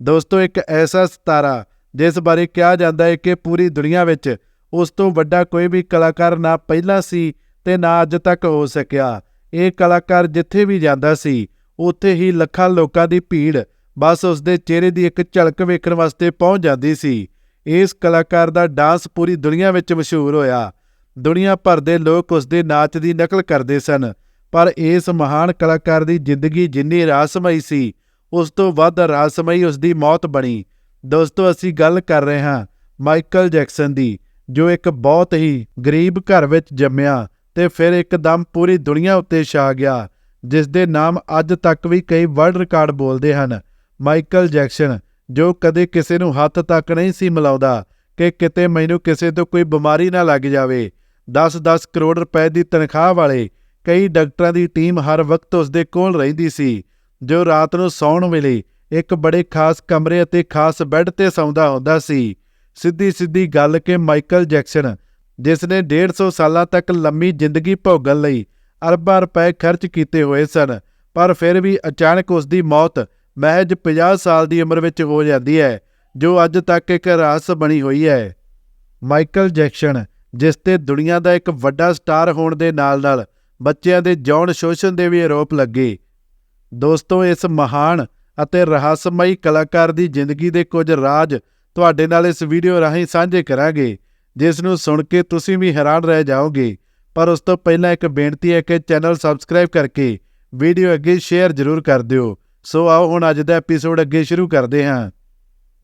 ਦੋਸਤੋ, ਇੱਕ ਐਸਾ ਸਿਤਾਰਾ ਜਿਸ ਬਾਰੇ ਕਿਹਾ ਜਾਂਦਾ ਹੈ ਕਿ ਪੂਰੀ ਦੁਨੀਆ ਵਿੱਚ ਉਸ ਤੋਂ ਵੱਡਾ ਕੋਈ ਵੀ ਕਲਾਕਾਰ ਨਾ ਪਹਿਲਾਂ ਸੀ ਤੇ ਨਾ ਅੱਜ ਤੱਕ ਹੋ ਸਕਿਆ। ਇਹ ਕਲਾਕਾਰ ਜਿੱਥੇ ਵੀ ਜਾਂਦਾ ਸੀ, ਉੱਥੇ ਹੀ ਲੱਖਾਂ ਲੋਕਾਂ ਦੀ ਭੀੜ ਬਸ ਉਸ ਦੇ ਚਿਹਰੇ ਦੀ ਇੱਕ ਝਲਕ ਵੇਖਣ ਵਾਸਤੇ ਪਹੁੰਚ ਜਾਂਦੀ ਸੀ। ਇਸ ਕਲਾਕਾਰ ਦਾ ਡਾਂਸ ਪੂਰੀ ਦੁਨੀਆ ਵਿੱਚ ਮਸ਼ਹੂਰ ਹੋਇਆ। ਦੁਨੀਆ ਭਰ ਦੇ ਲੋਕ ਉਸ ਦੇ ਨਾਚ ਦੀ ਨਕਲ ਕਰਦੇ ਸਨ, ਪਰ ਇਸ ਮਹਾਨ ਕਲਾਕਾਰ ਦੀ ਜ਼ਿੰਦਗੀ ਜਿੰਨੀ ਰਾਸਮਈ ਸੀ ਉਸ ਤੋਂ ਵੱਧ ਰਾਸਮਈ ਉਸ ਦੀ ਮੌਤ ਬਣੀ। ਦੋਸਤੋ, ਅਸੀਂ ਗੱਲ ਕਰ ਰਹੇ ਹਾਂ ਮਾਈਕਲ ਜੈਕਸਨ ਦੀ, ਜੋ ਇੱਕ ਬਹੁਤ ਹੀ ਗਰੀਬ ਘਰ ਵਿੱਚ ਜੰਮਿਆ ਤੇ ਫਿਰ ਇੱਕਦਮ ਪੂਰੀ ਦੁਨੀਆ ਉੱਤੇ ਛਾ ਗਿਆ ਜਿਸ ਦੇ ਨਾਮ ਅੱਜ ਤੱਕ ਵੀ ਕਈ ਵਰਲਡ ਰਿਕਾਰਡ ਬੋਲਦੇ ਹਨ। ਮਾਈਕਲ ਜੈਕਸਨ, ਜੋ ਕਦੇ ਕਿਸੇ ਨੂੰ ਹੱਥ ਤੱਕ ਨਹੀਂ ਸੀ ਮਿਲਾਉਂਦਾ ਕਿ ਕਿਤੇ ਮੈਨੂੰ ਕਿਸੇ ਤੋਂ ਕੋਈ ਬਿਮਾਰੀ ਨਾ ਲੱਗ ਜਾਵੇ 10-10 ਕਰੋੜ ਰੁਪਏ ਦੀ ਤਨਖਾਹ ਵਾਲੇ ਕਈ ਡਾਕਟਰਾਂ ਦੀ ਟੀਮ ਹਰ ਵਕਤ ਉਸ ਦੇ ਕੋਲ ਰਹਿੰਦੀ ਸੀ। ਜੋ ਰਾਤ ਨੂੰ ਸੌਣ ਵੇਲੇ ਇੱਕ ਬੜੇ ਖਾਸ ਕਮਰੇ ਅਤੇ ਖਾਸ ਬੈੱਡ ਤੇ ਸੌਂਦਾ ਹੁੰਦਾ ਸੀ। ਸਿੱਧੀ ਸਿੱਧੀ ਗੱਲ ਕਿ ਮਾਈਕਲ ਜੈਕਸਨ, ਜਿਸ ਨੇ 150 ਸਾਲਾਂ ਤੱਕ ਲੰਮੀ ਜ਼ਿੰਦਗੀ ਭੋਗਣ ਲਈ ਅਰਬਾਂ ਰੁਪਏ ਖਰਚ ਕੀਤੇ ਹੋਏ ਸਨ, ਪਰ ਫਿਰ ਵੀ ਅਚਾਨਕ ਉਸ ਦੀ ਮੌਤ ਮਹਿਜ 50 ਸਾਲ ਦੀ ਉਮਰ ਵਿੱਚ ਹੋ ਜਾਂਦੀ ਹੈ, ਜੋ ਅੱਜ ਤੱਕ ਇੱਕ ਰਹੱਸ ਬਣੀ ਹੋਈ ਹੈ। ਮਾਈਕਲ ਜੈਕਸਨ, ਜਿਸ ਤੇ ਦੁਨੀਆ ਦਾ ਇੱਕ ਵੱਡਾ ਸਟਾਰ ਹੋਣ ਦੇ ਨਾਲ-ਨਾਲ ਬੱਚਿਆਂ ਦੇ ਜੌਨ ਸ਼ੋਸ਼ਣ ਦੇ ਵੀ ਆਰੋਪ ਲੱਗੇ ਦੋਸਤੋ, ਇਸ ਮਹਾਨ ਅਤੇ ਰਹੱਸਮਈ ਕਲਾਕਾਰ ਦੀ ਜ਼ਿੰਦਗੀ ਦੇ ਕੁਝ ਰਾਜ਼ ਤੁਹਾਡੇ ਨਾਲ ਇਸ ਵੀਡੀਓ ਰਾਹੀਂ ਸਾਂਝੇ ਕਰਾਂਗੇ, ਜਿਸ ਨੂੰ ਸੁਣ ਕੇ ਤੁਸੀਂ ਵੀ ਹੈਰਾਨ ਰਹਿ ਜਾਓਗੇ। ਪਰ ਉਸ ਤੋਂ ਪਹਿਲਾਂ ਇੱਕ ਬੇਨਤੀ ਹੈ ਕਿ ਚੈਨਲ ਸਬਸਕ੍ਰਾਈਬ ਕਰਕੇ ਵੀਡੀਓ ਅੱਗੇ ਸ਼ੇਅਰ ਜ਼ਰੂਰ ਕਰ ਦਿਓ। ਸੋ ਆਓ, ਹੁਣ ਅੱਜ ਦਾ ਐਪੀਸੋਡ ਅੱਗੇ ਸ਼ੁਰੂ ਕਰਦੇ ਹਾਂ।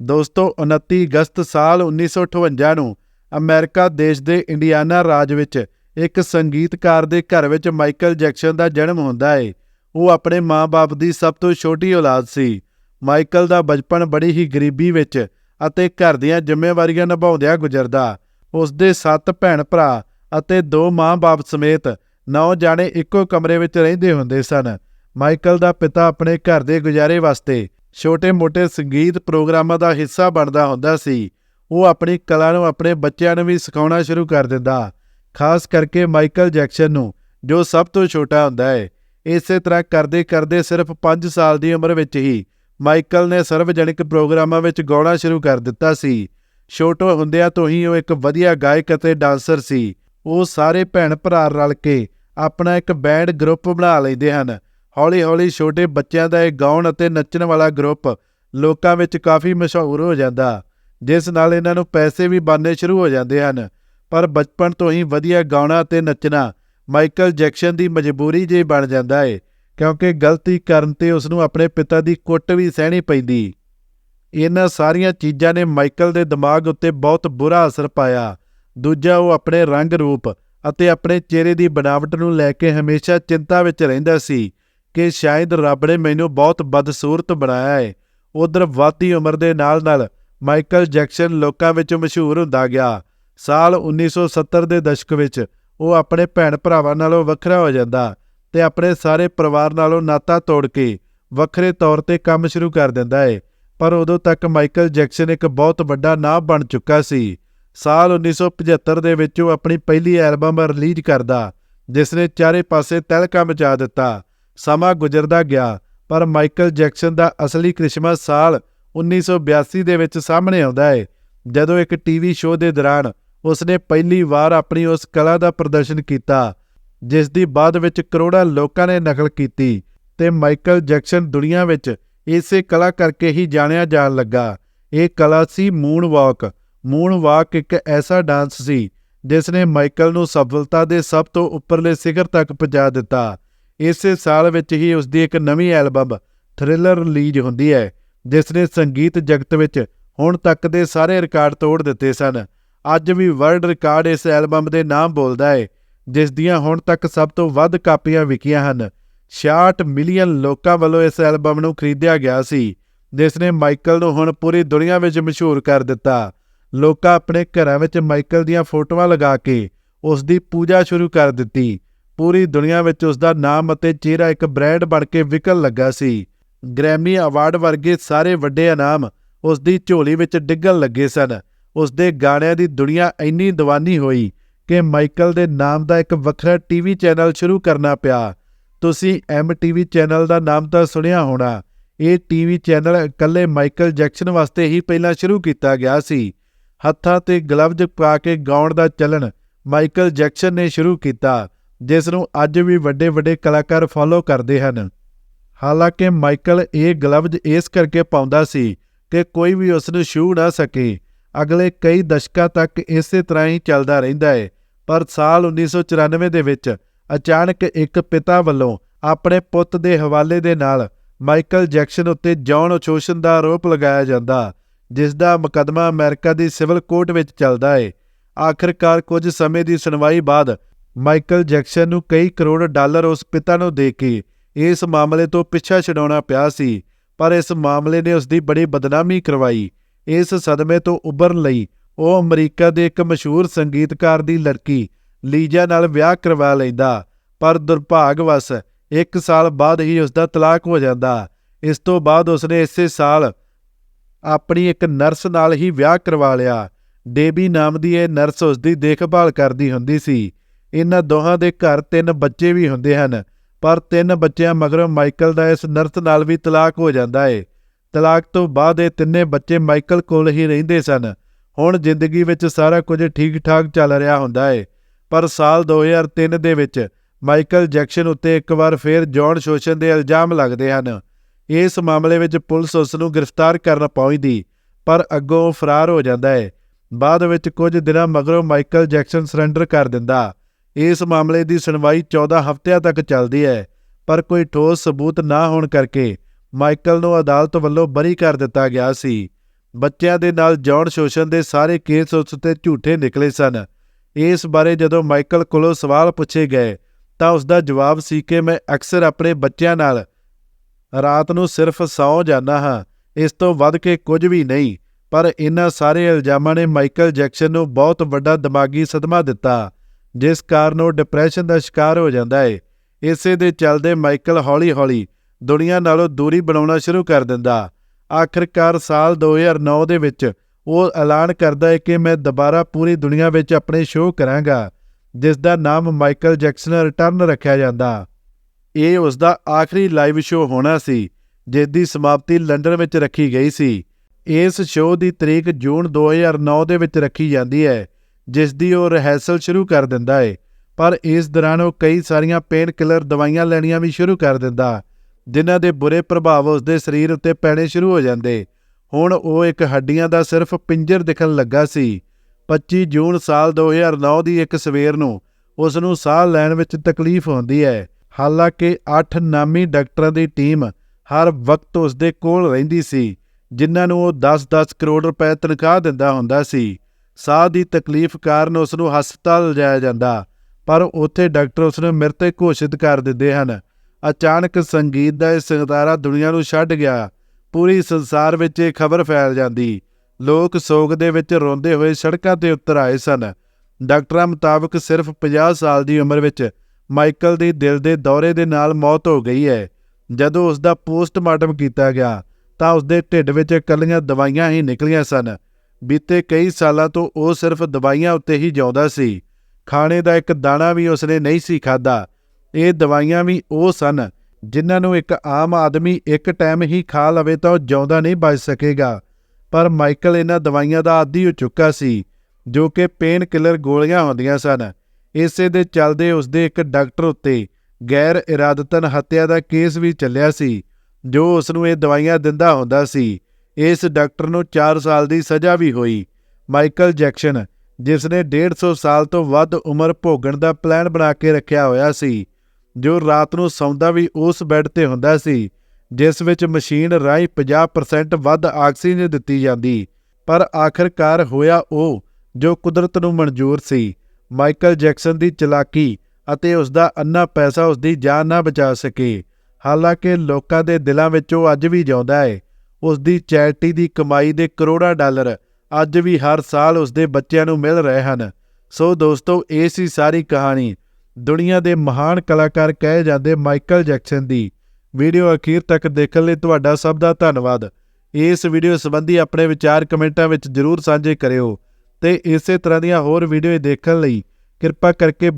ਦੋਸਤੋ 29 ਅਗਸਤ ਸਾਲ 1958 ਨੂੰ ਅਮਰੀਕਾ ਦੇਸ਼ ਦੇ ਇੰਡੀਆਨਾ ਰਾਜ ਵਿੱਚ ਇੱਕ ਸੰਗੀਤਕਾਰ ਦੇ ਘਰ ਵਿੱਚ ਮਾਈਕਲ ਜੈਕਸਨ ਦਾ ਜਨਮ ਹੁੰਦਾ ਹੈ ਉਹ ਆਪਣੇ ਮਾਂ-ਬਾਪ ਦੀ ਸਭ ਤੋਂ ਛੋਟੀ ਔਲਾਦ ਸੀ। ਮਾਈਕਲ ਦਾ ਬਚਪਨ ਬੜੀ ਹੀ ਗਰੀਬੀ ਵਿੱਚ ਅਤੇ ਘਰ ਦੀਆਂ ਜ਼ਿੰਮੇਵਾਰੀਆਂ ਨਿਭਾਉਂਦਿਆਂ ਗੁਜ਼ਰਦਾ। ਉਸ ਦੇ 7 ਭੈਣ ਭਰਾ ਅਤੇ ਦੋ ਮਾਂ-ਬਾਪ ਸਮੇਤ 9 ਜਾਣੇ ਇੱਕੋ ਕਮਰੇ ਵਿੱਚ ਰਹਿੰਦੇ ਹੁੰਦੇ ਸਨ। ਮਾਈਕਲ ਦਾ ਪਿਤਾ ਆਪਣੇ ਘਰ ਦੇ ਗੁਜ਼ਾਰੇ ਵਾਸਤੇ ਛੋਟੇ-ਮੋਟੇ ਸੰਗੀਤ ਪ੍ਰੋਗਰਾਮਾਂ ਦਾ ਹਿੱਸਾ ਬਣਦਾ ਹੁੰਦਾ ਸੀ। ਉਹ ਆਪਣੀ ਕਲਾ ਨੂੰ ਆਪਣੇ ਬੱਚਿਆਂ ਨੂੰ ਵੀ ਸਿਖਾਉਣਾ ਸ਼ੁਰੂ ਕਰ ਦਿੰਦਾ। ਖਾਸ ਕਰਕੇ ਮਾਈਕਲ ਜੈਕਸਨ ਨੂੰ, ਜੋ ਸਭ ਤੋਂ ਛੋਟਾ ਹੁੰਦਾ ਹੈ। ਇਸੇ ਤਰ੍ਹਾਂ ਕਰਦੇ ਕਰਦੇ ਸਿਰਫ 5 ਸਾਲ ਦੀ ਉਮਰ ਵਿੱਚ ਹੀ ਮਾਈਕਲ ਨੇ ਸਰਵਜਨਿਕ ਪ੍ਰੋਗਰਾਮਾਂ ਵਿੱਚ ਗਾਉਣਾ ਸ਼ੁਰੂ ਕਰ ਦਿੱਤਾ ਸੀ। ਛੋਟੇ ਹੁੰਦਿਆਂ ਤੋਂ ਹੀ ਉਹ ਇੱਕ ਵਧੀਆ ਗਾਇਕ ਅਤੇ ਡਾਂਸਰ ਸੀ। ਉਹ ਸਾਰੇ ਭੈਣ ਭਰਾ ਰਲ ਕੇ ਆਪਣਾ ਇੱਕ ਬੈਂਡ ਗਰੁੱਪ ਬਣਾ ਲੈਂਦੇ ਹਨ। ਹੌਲੀ-ਹੌਲੀ ਛੋਟੇ ਬੱਚਿਆਂ ਦਾ ਇਹ ਗਾਉਣ ਅਤੇ ਨੱਚਣ ਵਾਲਾ ਗਰੁੱਪ ਲੋਕਾਂ ਵਿੱਚ ਕਾਫੀ ਮਸ਼ਹੂਰ ਹੋ ਜਾਂਦਾ, ਜਿਸ ਨਾਲ ਇਹਨਾਂ ਨੂੰ ਪੈਸੇ ਵੀ ਬਣਨੇ ਸ਼ੁਰੂ ਹੋ ਜਾਂਦੇ ਹਨ। ਪਰ ਬਚਪਨ ਤੋਂ ਹੀ ਵਧੀਆ ਗਾਉਣਾ ਅਤੇ ਨੱਚਣਾ ਮਾਈਕਲ ਜੈਕਸਨ ਦੀ ਮਜਬੂਰੀ ਜੇ ਬਣ ਜਾਂਦਾ ਹੈ ਕਿਉਂਕਿ ਗਲਤੀ ਕਰਨ ਤੇ ਉਸ ਨੂੰ ਆਪਣੇ ਪਿਤਾ ਦੀ ਕੁੱਟ ਵੀ ਸਹਿਣੀ ਪੈਂਦੀ। ਇਹਨਾਂ ਸਾਰੀਆਂ ਚੀਜ਼ਾਂ ਨੇ ਮਾਈਕਲ ਦੇ ਦਿਮਾਗ ਉੱਤੇ ਬਹੁਤ ਬੁਰਾ ਅਸਰ ਪਾਇਆ। ਦੂਜਾ ਉਹ ਆਪਣੇ ਰੰਗ ਰੂਪ ਅਤੇ ਆਪਣੇ ਚਿਹਰੇ ਦੀ ਬਣਾਵਟ ਨੂੰ ਲੈ ਕੇ ਹਮੇਸ਼ਾ ਚਿੰਤਾ ਵਿੱਚ ਰਹਿੰਦਾ ਸੀ ਕਿ ਸ਼ਾਇਦ ਰੱਬ ਨੇ ਮੈਨੂੰ ਬਹੁਤ ਬਦਸੂਰਤ ਬਣਾਇਆ ਹੈ ਉਧਰ ਵਾਧੀ ਉਮਰ ਦੇ ਨਾਲ-ਨਾਲ ਮਾਈਕਲ ਜੈਕਸਨ ਲੋਕਾਂ ਵਿੱਚ ਮਸ਼ਹੂਰ ਹੁੰਦਾ ਗਿਆ। ਸਾਲ 1970 ਦੇ ਦਸ਼ਕ ਵਿੱਚ ਉਹ ਆਪਣੇ ਭੈਣ ਭਰਾਵਾਂ ਨਾਲੋਂ ਵੱਖਰਾ ਹੋ ਜਾਂਦਾ ਤੇ ਆਪਣੇ ਸਾਰੇ ਪਰਿਵਾਰ ਨਾਲੋਂ ਨਾਤਾ ਤੋੜ ਕੇ ਵੱਖਰੇ ਤੌਰ ਤੇ ਕੰਮ ਸ਼ੁਰੂ ਕਰ ਦਿੰਦਾ ਹੈ ਪਰ ਉਦੋਂ ਤੱਕ ਮਾਈਕਲ ਜੈਕਸਨ ਇੱਕ ਬਹੁਤ ਵੱਡਾ ਨਾਂ ਬਣ ਚੁੱਕਾ ਸੀ। ਸਾਲ 1975 ਦੇ ਵਿੱਚ ਉਹ ਆਪਣੀ ਪਹਿਲੀ ਐਲਬਮ ਰਿਲੀਜ਼ ਕਰਦਾ, ਜਿਸ ਨੇ ਚਾਰੇ ਪਾਸੇ ਤਹਿਲਕਾ ਮਚਾ ਦਿੱਤਾ। ਸਮਾਂ ਗੁਜ਼ਰਦਾ ਗਿਆ, ਪਰ ਮਾਈਕਲ ਜੈਕਸਨ ਦਾ ਅਸਲੀ ਕ੍ਰਿਸ਼ਮਾ ਸਾਲ 1982 ਦੇ ਵਿੱਚ ਸਾਹਮਣੇ ਆਉਂਦਾ ਹੈ ਜਦੋਂ ਇੱਕ ਟੀਵੀ ਸ਼ੋਅ ਦੇ ਦੌਰਾਨ ਉਸਨੇ ਪਹਿਲੀ ਵਾਰ ਆਪਣੀ ਉਸ ਕਲਾ ਦਾ ਪ੍ਰਦਰਸ਼ਨ ਕੀਤਾ ਜਿਸ ਦੀ ਬਾਅਦ ਵਿੱਚ ਕਰੋੜਾਂ ਲੋਕਾਂ ਨੇ ਨਕਲ ਕੀਤੀ ਤੇ ਮਾਈਕਲ ਜੈਕਸਨ ਦੁਨੀਆ ਵਿੱਚ ਇਸੇ ਕਲਾ ਕਰਕੇ ਹੀ ਜਾਣਿਆ ਜਾਣ ਲੱਗਾ। ਇਹ ਕਲਾ ਸੀ ਮੂਨ ਵਾਕ ਮੂਨ ਵਾਕ ਇੱਕ ਐਸਾ ਡਾਂਸ ਸੀ ਜਿਸ ਨੇ ਮਾਈਕਲ ਨੂੰ ਸਫਲਤਾ ਦੇ ਸਭ ਤੋਂ ਉੱਪਰਲੇ ਸਿਖਰ ਤੱਕ ਪਹੁੰਚਾ ਦਿੱਤਾ। ਇਸੇ ਸਾਲ ਵਿੱਚ ਹੀ ਉਸ ਦੀ ਇੱਕ ਨਵੀਂ ਐਲਬਮ, ਥ੍ਰਿਲਰ ਰਿਲੀਜ਼ ਹੁੰਦੀ ਹੈ ਜਿਸ ਨੇ ਸੰਗੀਤ ਜਗਤ ਵਿੱਚ ਹੁਣ ਤੱਕ ਦੇ ਸਾਰੇ ਰਿਕਾਰਡ ਤੋੜ ਦਿੱਤੇ ਸਨ। ਅੱਜ ਵੀ ਵਰਲਡ ਰਿਕਾਰਡ ਇਸ ਐਲਬਮ ਦੇ ਨਾਮ ਬੋਲਦਾ ਹੈ ਜਿਸ ਦੀਆਂ ਹੁਣ ਤੱਕ ਸਭ ਤੋਂ ਵੱਧ ਕਾਪੀਆਂ ਵਿਕੀਆਂ ਹਨ। 66 ਮਿਲੀਅਨ ਲੋਕਾਂ ਵੱਲੋਂ ਇਸ ਐਲਬਮ ਨੂੰ ਖਰੀਦਿਆ ਗਿਆ ਸੀ, ਜਿਸ ਨੇ ਮਾਈਕਲ ਨੂੰ ਹੁਣ ਪੂਰੀ ਦੁਨੀਆ ਵਿੱਚ ਮਸ਼ਹੂਰ ਕਰ ਦਿੱਤਾ। ਲੋਕਾਂ ਆਪਣੇ ਘਰਾਂ ਵਿੱਚ ਮਾਈਕਲ ਦੀਆਂ ਫੋਟੋਆਂ ਲਗਾ ਕੇ ਉਸ ਦੀ ਪੂਜਾ ਸ਼ੁਰੂ ਕਰ ਦਿੱਤੀ। ਪੂਰੀ ਦੁਨੀਆ ਵਿੱਚ ਉਸ ਦਾ ਨਾਮ ਅਤੇ ਚਿਹਰਾ ਇੱਕ ਬ੍ਰਾਂਡ ਬਣ ਕੇ ਵਿਕਣ ਲੱਗਾ ਸੀ। ਗ੍ਰੈਮੀ ਅਵਾਰਡ ਵਰਗੇ ਸਾਰੇ ਵੱਡੇ ਇਨਾਮ ਉਸ ਦੀ ਝੋਲੀ ਵਿੱਚ ਡਿੱਗਣ ਲੱਗੇ ਸਨ। ਉਸ ਦੇ ਗਾਣਿਆਂ ਦੀ ਦੁਨੀਆ ਇੰਨੀ دیਵਾਨੀ ਹੋਈ ਕਿ ਮਾਈਕਲ ਦੇ ਨਾਮ ਦਾ ਇੱਕ ਵੱਖਰਾ ਟੀਵੀ ਚੈਨਲ ਸ਼ੁਰੂ ਕਰਨਾ ਪਿਆ। ਤੁਸੀਂ MTV ਚੈਨਲ ਦਾ ਨਾਮ ਤਾਂ ਸੁਣਿਆ ਹੋਣਾ। ਇਹ ਟੀਵੀ ਚੈਨਲ ਇਕੱਲੇ ਮਾਈਕਲ ਜੈਕਸਨ ਵਾਸਤੇ ਹੀ ਪਹਿਲਾਂ ਸ਼ੁਰੂ ਕੀਤਾ ਗਿਆ ਸੀ। ਹੱਥਾਂ ਤੇ ਗਲਵਜ਼ ਪਾ ਕੇ ਗਾਉਣ ਦਾ ਚਲਣ ਮਾਈਕਲ ਜੈਕਸਨ ਨੇ ਸ਼ੁਰੂ ਕੀਤਾ, ਜਿਸ ਨੂੰ ਅੱਜ ਵੀ ਵੱਡੇ ਵੱਡੇ ਕਲਾਕਾਰ ਫੋਲੋ ਕਰਦੇ ਹਨ। ਹਾਲਾਂਕਿ ਮਾਈਕਲ ਇਹ ਗਲਵਜ਼ ਇਸ ਕਰਕੇ ਪਾਉਂਦਾ ਸੀ ਕਿ ਕੋਈ ਵੀ ਉਸ ਨੂੰ ਛੂਹ ਨਾ ਸਕੇ। ਅਗਲੇ ਕਈ ਦਸ਼ਕਾਂ ਤੱਕ ਇਸੇ ਤਰ੍ਹਾਂ ਹੀ ਚੱਲਦਾ ਰਹਿੰਦਾ ਹੈ ਪਰ ਸਾਲ 1994 ਦੇ ਵਿੱਚ ਅਚਾਨਕ ਇੱਕ ਪਿਤਾ ਵੱਲੋਂ ਆਪਣੇ ਪੁੱਤ ਦੇ ਹਵਾਲੇ ਦੇ ਨਾਲ ਮਾਈਕਲ ਜੈਕਸਨ ਉੱਤੇ ਜੌਨ ਸ਼ੋਸ਼ਣ ਦਾ ਆਰੋਪ ਲਗਾਇਆ ਜਾਂਦਾ, ਜਿਸ ਦਾ ਮੁਕੱਦਮਾ ਅਮਰੀਕਾ ਦੀ ਸਿਵਲ ਕੋਰਟ ਵਿੱਚ ਚੱਲਦਾ ਹੈ ਆਖਰਕਾਰ ਕੁਝ ਸਮੇਂ ਦੀ ਸੁਣਵਾਈ ਬਾਅਦ ਮਾਈਕਲ ਜੈਕਸਨ ਨੂੰ ਕਈ ਕਰੋੜ ਡਾਲਰ ਉਸ ਪਿਤਾ ਨੂੰ ਦੇ ਕੇ ਇਸ ਮਾਮਲੇ ਤੋਂ ਪਿੱਛਾ ਛਡਾਉਣਾ ਪਿਆ ਸੀ, ਪਰ ਇਸ ਮਾਮਲੇ ਨੇ ਉਸ ਦੀ ਬੜੀ ਬਦਨਾਮੀ ਕਰਵਾਈ ਇਸ ਸਦਮੇ ਤੋਂ ਉੱਭਰਨ ਲਈ ਉਹ ਅਮਰੀਕਾ ਦੇ ਇੱਕ ਮਸ਼ਹੂਰ ਸੰਗੀਤਕਾਰ ਦੀ ਲੜਕੀ ਲੀਜਾ ਨਾਲ ਵਿਆਹ ਕਰਵਾ ਲੈਂਦਾ, ਪਰ ਦੁਰਭਾਗਵਸ ਇੱਕ ਸਾਲ ਬਾਅਦ ਹੀ ਉਸ ਦਾ ਤਲਾਕ ਹੋ ਜਾਂਦਾ। ਇਸ ਤੋਂ ਬਾਅਦ ਉਸਨੇ ਇਸੇ ਸਾਲ ਆਪਣੀ ਇੱਕ ਨਰਸ ਨਾਲ ਹੀ ਵਿਆਹ ਕਰਵਾ ਲਿਆ। ਡੇਬੀ ਨਾਮ ਦੀ ਇਹ ਨਰਸ ਉਸ ਦੀ ਦੇਖਭਾਲ ਕਰਦੀ ਹੁੰਦੀ ਸੀ। ਇਹਨਾਂ ਦੋਹਾਂ ਦੇ ਘਰ ਤਿੰਨ ਬੱਚੇ ਵੀ ਹੁੰਦੇ ਹਨ, ਪਰ ਤਿੰਨ ਬੱਚਿਆਂ ਮਗਰੋਂ ਮਾਈਕਲ ਦਾ ਇਸ ਨਰਸ ਨਾਲ ਵੀ ਤਲਾਕ ਹੋ ਜਾਂਦਾ ਏ। ਤਲਾਕ ਤੋਂ ਬਾਅਦ ਇਹ ਤਿੰਨੇ ਬੱਚੇ ਮਾਈਕਲ ਕੋਲ ਹੀ ਰਹਿੰਦੇ ਸਨ। ਹੁਣ ਜ਼ਿੰਦਗੀ ਵਿੱਚ ਸਾਰਾ ਕੁਝ ਠੀਕ-ਠਾਕ ਚੱਲ ਰਿਹਾ ਹੁੰਦਾ ਏ। ਪਰ ਸਾਲ 2003 ਦੇ ਵਿੱਚ ਮਾਈਕਲ ਜੈਕਸਨ ਉੱਤੇ ਇੱਕ ਵਾਰ ਫੇਰ ਜੌਨ ਸ਼ੋਸ਼ਣ ਦੇ ਇਲਜ਼ਾਮ ਲੱਗਦੇ ਹਨ। ਇਸ ਮਾਮਲੇ ਵਿੱਚ ਪੁਲਿਸ ਉਸ ਨੂੰ ਗ੍ਰਿਫਤਾਰ ਕਰਨ ਪਹੁੰਚਦੀ, ਪਰ ਅੱਗੋਂ ਉਹ ਫਰਾਰ ਹੋ ਜਾਂਦਾ ਹੈ ਬਾਅਦ ਵਿੱਚ ਕੁਝ ਦਿਨਾਂ ਮਗਰੋਂ ਮਾਈਕਲ ਜੈਕਸਨ ਸਰੈਂਡਰ ਕਰ ਦਿੰਦਾ। ਇਸ ਮਾਮਲੇ ਦੀ ਸੁਣਵਾਈ 14 ਹਫ਼ਤਿਆਂ ਤੱਕ ਚੱਲਦੀ ਹੈ ਪਰ ਕੋਈ ਠੋਸ ਸਬੂਤ ਨਾ ਹੋਣ ਕਰਕੇ ਮਾਈਕਲ ਨੂੰ ਅਦਾਲਤ ਵੱਲੋਂ ਬਰੀ ਕਰ ਦਿੱਤਾ ਗਿਆ ਸੀ। ਬੱਚਿਆਂ ਦੇ ਨਾਲ ਜੌਨ ਸ਼ੋਸ਼ਣ ਦੇ ਸਾਰੇ ਕੇਸ ਉਸ 'ਤੇ ਝੂਠੇ ਨਿਕਲੇ ਸਨ। ਇਸ ਬਾਰੇ ਜਦੋਂ ਮਾਈਕਲ ਕੋਲੋਂ ਸਵਾਲ ਪੁੱਛੇ ਗਏ, ਤਾਂ ਉਸ ਦਾ ਜਵਾਬ ਸੀ ਕਿ ਮੈਂ ਅਕਸਰ ਆਪਣੇ ਬੱਚਿਆਂ ਨਾਲ ਰਾਤ ਨੂੰ ਸਿਰਫ ਸੌਂ ਜਾਂਦਾ ਹਾਂ, ਇਸ ਤੋਂ ਵੱਧ ਕੇ ਕੁਝ ਵੀ ਨਹੀਂ, ਪਰ ਇਹਨਾਂ ਸਾਰੇ ਇਲਜ਼ਾਮਾਂ ਨੇ ਮਾਈਕਲ ਜੈਕਸਨ ਨੂੰ ਬਹੁਤ ਵੱਡਾ ਦਿਮਾਗੀ ਸਦਮਾ ਦਿੱਤਾ, ਜਿਸ ਕਾਰਨ ਉਹ ਡਿਪਰੈਸ਼ਨ ਦਾ ਸ਼ਿਕਾਰ ਹੋ ਜਾਂਦਾ ਹੈ ਇਸੇ ਦੇ ਚੱਲਦੇ ਮਾਈਕਲ ਹੌਲੀ-ਹੌਲੀ ਦੁਨੀਆ ਨਾਲੋਂ ਦੂਰੀ ਬਣਾਉਣਾ ਸ਼ੁਰੂ ਕਰ ਦਿੰਦਾ। ਆਖਰਕਾਰ ਸਾਲ 2009 ਦੇ ਵਿੱਚ ਉਹ ਐਲਾਨ ਕਰਦਾ ਹੈ ਕਿ ਮੈਂ ਦੁਬਾਰਾ ਪੂਰੀ ਦੁਨੀਆ ਵਿੱਚ ਆਪਣੇ ਸ਼ੋਅ ਕਰਾਂਗਾ ਜਿਸ ਦਾ ਨਾਮ ਮਾਈਕਲ ਜੈਕਸਨ ਰਿਟਰਨ ਰੱਖਿਆ ਜਾਂਦਾ। ਇਹ ਉਸ ਦਾ ਆਖਰੀ ਲਾਈਵ ਸ਼ੋਅ ਹੋਣਾ ਸੀ ਜਿਸ ਦੀ ਸਮਾਪਤੀ ਲੰਡਨ ਵਿੱਚ ਰੱਖੀ ਗਈ ਸੀ। ਇਸ ਸ਼ੋਅ ਦੀ ਤਰੀਕ ਜੂਨ 2009 ਦੇ ਵਿੱਚ ਰੱਖੀ ਜਾਂਦੀ ਹੈ ਜਿਸ ਦੀ ਉਹ ਰਿਹਰਸਲ ਸ਼ੁਰੂ ਕਰ ਦਿੰਦਾ ਹੈ। ਪਰ ਇਸ ਦੌਰਾਨ ਉਹ ਕਈ ਸਾਰੀਆਂ ਪੇਨ ਕਿਲਰ ਦਵਾਈਆਂ ਲੈਣੀਆਂ ਵੀ ਸ਼ੁਰੂ ਕਰ ਦਿੰਦਾ। ਜਿਨ੍ਹਾਂ ਦੇ ਬੁਰੇ ਪ੍ਰਭਾਵ ਉਸ ਦੇ ਸਰੀਰ ਉੱਤੇ ਪੈਣੇ ਸ਼ੁਰੂ ਹੋ ਜਾਂਦੇ। ਹੁਣ ਉਹ ਇੱਕ ਹੱਡੀਆਂ ਦਾ ਸਿਰਫ ਪਿੰਜਰ ਦਿਖਣ ਲੱਗਾ ਸੀ। 25 ਜੂਨ ਸਾਲ 2009 ਦੀ ਇੱਕ ਸਵੇਰ ਨੂੰ ਉਸ ਨੂੰ ਸਾਹ ਲੈਣ ਵਿੱਚ ਤਕਲੀਫ ਹੁੰਦੀ ਹੈ। ਹਾਲਾਂਕਿ 8 ਨਾਮੀ ਡਾਕਟਰਾਂ ਦੀ ਟੀਮ ਹਰ ਵਕਤ ਉਸ ਦੇ ਕੋਲ ਰਹਿੰਦੀ ਸੀ, ਜਿਨ੍ਹਾਂ ਨੂੰ ਉਹ 10-10 ਕਰੋੜ ਰੁਪਏ ਤਨਖਾਹ ਦਿੰਦਾ ਹੁੰਦਾ ਸੀ। ਸਾਹ ਦੀ ਤਕਲੀਫ ਕਾਰਨ ਉਸ ਨੂੰ ਹਸਪਤਾਲ ਲਿਜਾਇਆ ਜਾਂਦਾ, ਪਰ ਉੱਥੇ ਡਾਕਟਰ ਉਸ ਨੂੰ ਮ੍ਰਿਤਕ ਘੋਸ਼ਿਤ ਕਰ ਦਿੰਦੇ ਹਨ। ਅਚਾਨਕ ਸੰਗੀਤ ਦਾ ਇਹ ਸਿਤਾਰਾ ਦੁਨੀਆ ਨੂੰ ਛੱਡ ਗਿਆ। ਪੂਰੀ ਸੰਸਾਰ ਵਿੱਚ ਇਹ ਖਬਰ ਫੈਲ ਜਾਂਦੀ। ਲੋਕ ਸੋਗ ਦੇ ਵਿੱਚ ਰੋਂਦੇ ਹੋਏ ਸੜਕਾਂ ਤੇ ਉਤਰ ਆਏ ਸਨ। ਡਾਕਟਰਾਂ ਮੁਤਾਬਕ ਸਿਰਫ 50 ਸਾਲ ਦੀ ਉਮਰ ਵਿੱਚ ਮਾਈਕਲ ਦੀ ਦਿਲ ਦੇ ਦੌਰੇ ਦੇ ਨਾਲ ਮੌਤ ਹੋ ਗਈ ਹੈ। ਜਦੋਂ ਉਸ ਦਾ ਪੋਸਟਮਾਰਟਮ ਕੀਤਾ ਗਿਆ, ਤਾਂ ਉਸ ਦੇ ਢਿੱਡ ਵਿੱਚ ਇਕੱਲੀਆਂ ਦਵਾਈਆਂ ਹੀ ਨਿਕਲੀਆਂ ਸਨ। ਬੀਤੇ ਕਈ ਸਾਲਾਂ ਤੋਂ ਉਹ ਸਿਰਫ ਦਵਾਈਆਂ ਉੱਤੇ ਹੀ ਜਿਉਂਦਾ ਸੀ। ਖਾਣੇ ਦਾ ਇੱਕ ਦਾਣਾ ਵੀ ਉਸਨੇ ਨਹੀਂ ਸੀ ਖਾਦਾ ਇਹ ਦਵਾਈਆਂ ਵੀ ਉਹ ਸਨ, ਜਿਨ੍ਹਾਂ ਨੂੰ ਇੱਕ ਆਮ ਆਦਮੀ ਇੱਕ ਟਾਈਮ ਹੀ ਖਾ ਲਵੇ ਤਾਂ ਉਹ ਜਿਉਂਦਾ ਨਹੀਂ ਬਚ ਸਕੇਗਾ। ਪਰ ਮਾਈਕਲ ਇਹਨਾਂ ਦਵਾਈਆਂ ਦਾ ਆਦੀ ਹੋ ਚੁੱਕਾ ਸੀ, ਜੋ ਕਿ ਪੇਨ ਕਿਲਰ ਗੋਲੀਆਂ ਹੁੰਦੀਆਂ ਸਨ। ਇਸੇ ਦੇ ਚੱਲਦੇ ਉਸਦੇ ਇੱਕ ਡਾਕਟਰ ਉੱਤੇ ਗੈਰ ਇਰਾਦਤਨ ਹੱਤਿਆ ਦਾ ਕੇਸ ਵੀ ਚੱਲਿਆ ਸੀ, ਜੋ ਉਸ ਨੂੰ ਇਹ ਦਵਾਈਆਂ ਦਿੰਦਾ ਹੁੰਦਾ ਸੀ। ਇਸ ਡਾਕਟਰ ਨੂੰ 4 ਸਾਲ ਦੀ ਸਜ਼ਾ ਵੀ ਹੋਈ। ਮਾਈਕਲ ਜੈਕਸਨ ਜਿਸ ਨੇ 150 ਸਾਲ ਤੋਂ ਵੱਧ ਉਮਰ ਭੋਗਣ ਦਾ ਪਲਾਨ ਬਣਾ ਕੇ ਰੱਖਿਆ ਹੋਇਆ ਸੀ ਜੋ ਰਾਤ ਨੂੰ ਸੌਂਦਾ ਵੀ ਉਸ ਬੈੱਡ ਤੇ ਹੁੰਦਾ ਸੀ, ਜਿਸ ਵਿੱਚ ਮਸ਼ੀਨ ਰਾਹੀਂ 50% ਵੱਧ ਆਕਸੀਜਨ ਦਿੱਤੀ ਜਾਂਦੀ। ਪਰ ਆਖਰਕਾਰ ਹੋਇਆ ਉਹ ਜੋ ਕੁਦਰਤ ਨੂੰ ਮਨਜ਼ੂਰ ਸੀ, ਮਾਈਕਲ ਜੈਕਸਨ ਦੀ ਚਲਾਕੀ ਅਤੇ ਉਸ ਦਾ ਅੰਨਾ ਪੈਸਾ ਉਸ ਦੀ ਜਾਨ ਨਾ ਬਚਾ ਸਕੇ। ਹਾਲਾਂਕਿ ਲੋਕਾਂ ਦੇ ਦਿਲਾਂ ਵਿੱਚ ਉਹ ਅੱਜ ਵੀ ਜਿਉਂਦਾ ਹੈ ਉਸ ਦੀ ਚੈਰਿਟੀ ਦੀ ਕਮਾਈ ਦੇ ਕਰੋੜਾਂ ਡਾਲਰ ਅੱਜ ਵੀ ਹਰ ਸਾਲ ਉਸ ਦੇ ਬੱਚਿਆਂ ਨੂੰ ਮਿਲ ਰਹੇ ਹਨ। ਸੋ ਦੋਸਤੋ, ਇਹ ਸੀ ਸਾਰੀ ਕਹਾਣੀ। ਦੁਨੀਆ ਦੇ ਮਹਾਨ ਕਲਾਕਾਰ ਕਹੇ ਜਾਂਦੇ ਮਾਈਕਲ ਜੈਕਸਨ ਦੀ। ਵੀਡੀਓ ਅਖੀਰ ਤੱਕ ਦੇਖਣ ਲਈ ਤੁਹਾਡਾ ਸਭ ਦਾ ਧੰਨਵਾਦ। ਇਸ ਵੀਡੀਓ ਸੰਬੰਧੀ ਆਪਣੇ ਵਿਚਾਰ ਕਮੈਂਟਾਂ ਵਿੱਚ ਜਰੂਰ ਸਾਂਝੇ ਕਰਿਓ। ਤੇ ਇਸੇ ਤਰ੍ਹਾਂ ਦੀਆਂ ਹੋਰ ਵੀਡੀਓ ਦੇਖਣ ਲਈ ਕਿਰਪਾ ਕਰਕੇ